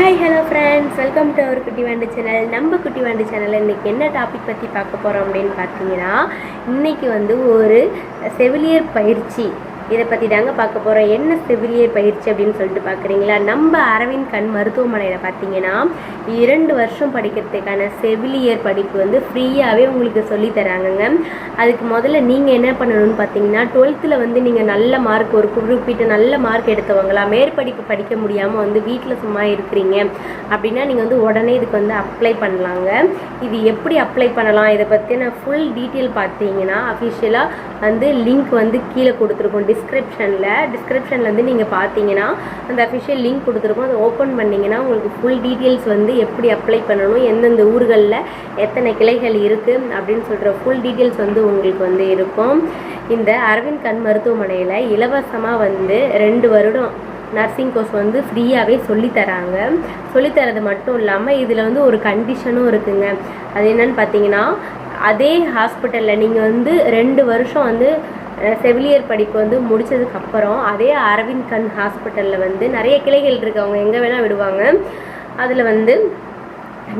Hi hello friends welcome to our Kutty Vaandu channel நம்ம குட்டி வாண்டு சேனலில் இன்றைக்கி என்ன டாபிக் பற்றி பார்க்க போகிறோம் அப்படின்னு பார்த்தீங்கன்னா இன்றைக்கி வந்து ஒரு செவிலியர் பயிற்சி. இதை பற்றி தாங்க பார்க்க போகிறோம் என்ன செவிலியர் பயிற்சி அப்படின்னு சொல்லிட்டு பார்க்குறீங்களா? நம்ம அரவிந்த் கண் மருத்துவமனையில் பார்த்தீங்கன்னா இரண்டு வருஷம் படிக்கிறதுக்கான செவிலியர் படிப்பு வந்து ஃப்ரீயாகவே உங்களுக்கு சொல்லித் தராங்கங்க. அதுக்கு முதல்ல நீங்கள் என்ன பண்ணணும்னு பார்த்தீங்கன்னா டுவெல்த்தில் வந்து நீங்கள் நல்ல மார்க் ஒரு குறிப்பிட்ட நல்ல மார்க் எடுத்தவங்களா மேற்படிப்பு படிக்க முடியாமல் வந்து வீட்டில் சும்மா இருக்கிறீங்க அப்படின்னா நீங்கள் வந்து உடனே இதுக்கு வந்து அப்ளை பண்ணலாங்க. இது எப்படி அப்ளை பண்ணலாம்? இதை பற்றின ஃபுல் டீட்டெயில் பார்த்தீங்கன்னா அஃபிஷியலாக வந்து லிங்க் வந்து கீழே கொடுத்துருக்கோம். டிஸ்கிரிப்ஷனில் டிஸ்கிரிப்ஷன்லேருந்து நீங்கள் பார்த்தீங்கன்னா அந்த அஃபிஷியல் லிங்க் கொடுத்துருக்கோம். அதை ஓப்பன் பண்ணிங்கன்னா உங்களுக்கு ஃபுல் டீட்டெயில்ஸ் வந்து எப்படி அப்ளை பண்ணணும் எந்தெந்த ஊர்களில் எத்தனை கிளைகள் இருக்குது அப்படின்னு சொல்கிற ஃபுல் டீட்டெயில்ஸ் வந்து உங்களுக்கு வந்து இருக்கும். இந்த அரவிந்த் கண் மருத்துவமனையில் இலவசமாக வந்து ரெண்டு வருடம் நர்சிங் கோர்ஸ் வந்து ஃப்ரீயாகவே சொல்லித்தராங்க சொல்லித்தரது மட்டும் இல்லாமல் இதில் வந்து ஒரு கண்டிஷனும் இருக்குங்க. அது என்னன்னு பார்த்தீங்கன்னா அதே ஹாஸ்பிட்டலில் நீங்கள் வந்து ரெண்டு வருஷம் வந்து செவிலியர் படிப்பு வந்து முடித்ததுக்கப்புறம் அதே அரவிந்த் கண் ஹாஸ்பிட்டலில் வந்து நிறைய கிளைகள் இருக்குது அவங்க எங்கே வேணால் விடுவாங்க. அதில் வந்து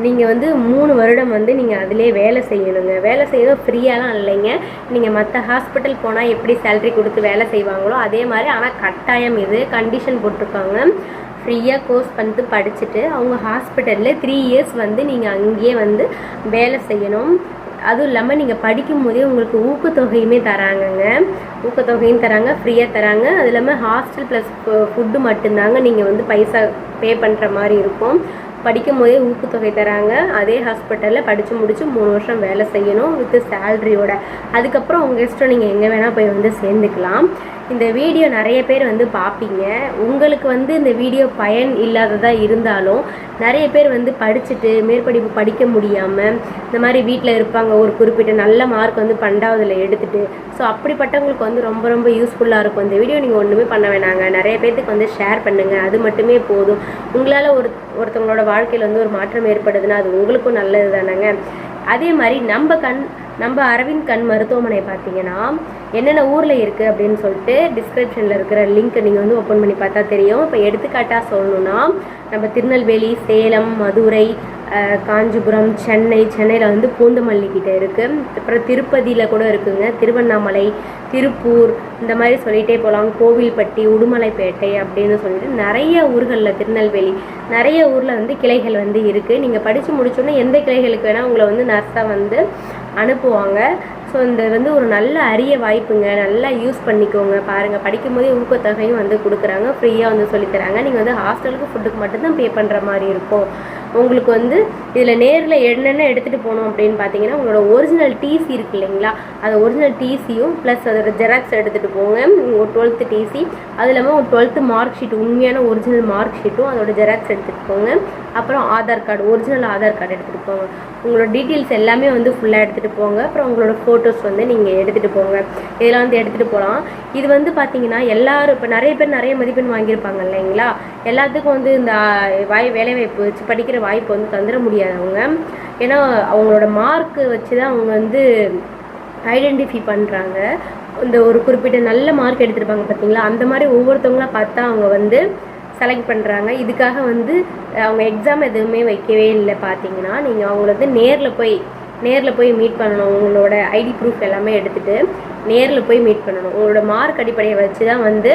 நீங்கள் வந்து மூணு வருடம் வந்து நீங்கள் அதிலே வேலை செய்யணுங்க. வேலை செய்யணும் ஃப்ரீயாலாம் இல்லைங்க. நீங்கள் மற்ற ஹாஸ்பிட்டல் போனால் எப்படி சேல்ரி கொடுத்து வேலை செய்வாங்களோ அதே மாதிரி ஆனால் கட்டாயம் இது. கண்டிஷன் போட்டிருக்காங்க. ஃப்ரீயாக கோர்ஸ் பண்ணிட்டு படிச்சுட்டு அவங்க ஹாஸ்பிட்டலில் த்ரீ இயர்ஸ் வந்து நீங்கள் அங்கேயே வந்து வேலை செய்யணும். அதுவும் இல்லாமல் நீங்கள் படிக்கும் போதே உங்களுக்கு ஊக்கத்தொகையுமே தராங்கங்க. ஊக்கத்தொகையும் தராங்க ஃப்ரீயாக தராங்க. அது இல்லாமல் ஹாஸ்டல் ப்ளஸ் ஃபுட்டு மட்டும்தாங்க நீங்கள் வந்து பைசா பே பண்ணுற மாதிரி இருக்கும். படிக்கும் போதே ஊக்கத்தொகை தராங்க. அதே ஹாஸ்பிட்டலில் படித்து முடித்து மூணு வருஷம் வேலை செய்யணும் வித் சேல்ரியோட அதுக்கப்புறம் உங்கள் இஷ்டம் நீங்கள் எங்கே வேணால் போய் வந்து சேர்ந்துக்கலாம். இந்த வீடியோ நிறைய பேர் வந்து பார்ப்பீங்க உங்களுக்கு வந்து இந்த வீடியோ பயன் இல்லாததாக இருந்தாலும் நிறைய பேர் வந்து படிச்சுட்டு மேற்படிப்பு படிக்க முடியாமல் இந்த மாதிரி வீட்டில் இருப்பாங்க ஒரு குறிப்பிட்ட நல்ல மார்க் வந்து பன்னெண்டாவதுல எடுத்துகிட்டு ஸோ அப்படிப்பட்டவங்களுக்கு வந்து ரொம்ப ரொம்ப யூஸ்ஃபுல்லாக இருக்கும். இந்த வீடியோ நீங்கள் ஒன்றுமே பண்ண வேணாங்க. நிறைய பேர்த்துக்கு வந்து ஷேர் பண்ணுங்கள் அது மட்டுமே போதும். உங்களால் ஒரு ஒருத்தவங்களோட வாழ்க்கையில் வந்து ஒரு மாற்றம் ஏற்படுதுன்னா அது உங்களுக்கும் நல்லது தானேங்க அதே மாதிரி நம்ம கண் நம்ம அரவிந்த் கண் மருத்துவமனை பார்த்தீங்கன்னா என்னென்ன ஊரில் இருக்குது அப்படின்னு சொல்லிட்டு டிஸ்கிரிப்ஷனில் இருக்கிற லிங்க் நீங்கள் வந்து ஓப்பன் பண்ணி பார்த்தா தெரியும். இப்போ எடுத்துக்காட்டாக சொல்லணும்னா நம்ம திருநெல்வேலி சேலம் மதுரை காஞ்சிபுரம் சென்னை சென்னையில் வந்து பூந்தமல்லி கிட்ட இருக்குது அப்புறம் திருப்பதியில் கூட இருக்குங்க. திருவண்ணாமலை திருப்பூர் இந்த மாதிரி சொல்லிகிட்டே போகலாம் கோவில்பட்டி உடுமலைப்பேட்டை அப்படின்னு சொல்லிட்டு நிறைய ஊர்களில் திருநெல்வேலி நிறைய ஊரில் வந்து கிளைகள் வந்து இருக்குது நீங்கள் படித்து முடிச்சோன்னே எந்த கிளைகளுக்கு வேணால் உங்களை வந்து நர்ஸாக வந்து அனுப்புவாங்க. ஸோ இந்த வந்து ஒரு நல்ல அரிய வாய்ப்புங்க. நல்லா யூஸ் பண்ணிக்கோங்க. பாருங்கள் படிக்கும்போதே ஊக்கத்தொகையும் வந்து கொடுக்குறாங்க. ஃப்ரீயாக வந்து சொல்லித்தராங்க நீங்கள் வந்து ஹாஸ்டலுக்கு ஃபுட்டுக்கு மட்டும்தான் பே பண்ணுற மாதிரி இருக்கும். உங்களுக்கு வந்து இதில் நேரில் என்னென்ன எடுத்துகிட்டு போகணும் அப்படின்னு பார்த்தீங்கன்னா உங்களோட ஒரிஜினல் டிசி இருக்கு இல்லைங்களா? அது ஒரிஜினல் டிசியும் ப்ளஸ் அதோட ஜெராக்ஸ் எடுத்துகிட்டு போங்க. உங்கள் டுவெல்த்து டிசி அது இல்லாமல் உங்கள் டுவெல்த்து மார்க் ஷீட் உண்மையான ஒரிஜினல் மார்க் ஷீட்டும் அதோட ஜெராக்ஸ் எடுத்துகிட்டு போங்க. அப்புறம் Aadhaar card original Aadhaar card எடுத்துகிட்டு போங்க. உங்களோட டீட்டெயில்ஸ் எல்லாமே வந்து ஃபுல்லாக எடுத்துகிட்டு போங்க. அப்புறம் உங்களோட ஃபோட்டோஸ் வந்து நீங்கள் எடுத்துகிட்டு போங்க. இதெல்லாம் வந்து எடுத்துகிட்டு போகலாம் இது வந்து பார்த்தீங்கன்னா எல்லாரும் இப்போ நிறைய பேர் நிறைய மதிப்பெண் வாங்கியிருப்பாங்க இல்லைங்களா? எல்லாத்துக்கும் வந்து இந்த வாய் வேலைவாய்ப்பு வச்சு படிக்கிற வாய்ப்பு வந்து தந்துட முடியாது அவங்க. ஏன்னா அவங்களோட மார்க்கு வச்சு தான் அவங்க வந்து ஐடென்டிஃபை பண்ணுறாங்க இந்த ஒரு குறிப்பிட்ட நல்ல மார்க் எடுத்திருப்பாங்க பார்த்தீங்களா அந்த மாதிரி ஒவ்வொருத்தவங்களாம் பார்த்தா அவங்க வந்து செலக்ட் பண்ணுறாங்க இதுக்காக வந்து அவங்க எக்ஸாம் எதுவுமே வைக்கவே இல்லை பார்த்தீங்கன்னா நீங்கள் அவங்கள வந்து நேரில் போய் நேரில் போய் மீட் பண்ணணும். உங்களோட ஐடி ப்ரூஃப் எல்லாமே எடுத்துகிட்டு நேரில் போய் மீட் பண்ணணும். உங்களோட மார்க் அடிப்படையை வச்சு தான் வந்து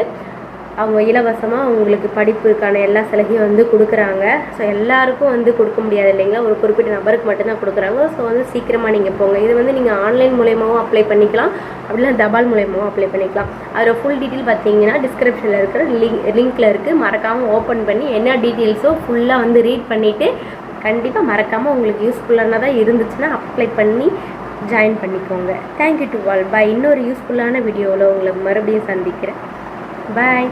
அவங்க இலவசமாக அவங்களுக்கு படிப்புக்கான எல்லா சலுகையும் வந்து கொடுக்குறாங்க. ஸோ எல்லாருக்கும் வந்து கொடுக்க முடியாது இல்லைங்களா? ஒரு குறிப்பிட்ட நபருக்கு மட்டும்தான் கொடுக்குறாங்க. ஸோ வந்து சீக்கிரமாக நீங்கள் போங்க. இது வந்து நீங்கள் ஆன்லைன் மூலயமாவும் அப்ளை பண்ணிக்கலாம். அப்படின்னா தபால் மூலயமாவும் அப்ளை பண்ணிக்கலாம். அதோட ஃபுல் டீட்டெயில் பார்த்தீங்கன்னா டிஸ்கிரிப்ஷனில் இருக்கிற லிங்க் லிங்க்கில் இருக்குது மறக்காமல் ஓப்பன் பண்ணி என்ன டீட்டெயில்ஸோ ஃபுல்லாக வந்து ரீட் பண்ணிவிட்டு கண்டிப்பாக மறக்காமல் உங்களுக்கு யூஸ்ஃபுல்லானதாக இருந்துச்சுன்னா அப்ளை பண்ணி ஜாயின் பண்ணிக்கோங்க. தேங்க்யூ டு ஆல் பாய் இன்னொரு யூஸ்ஃபுல்லான வீடியோவில் உங்களை மறுபடியும் சந்திக்கிறேன். பாய்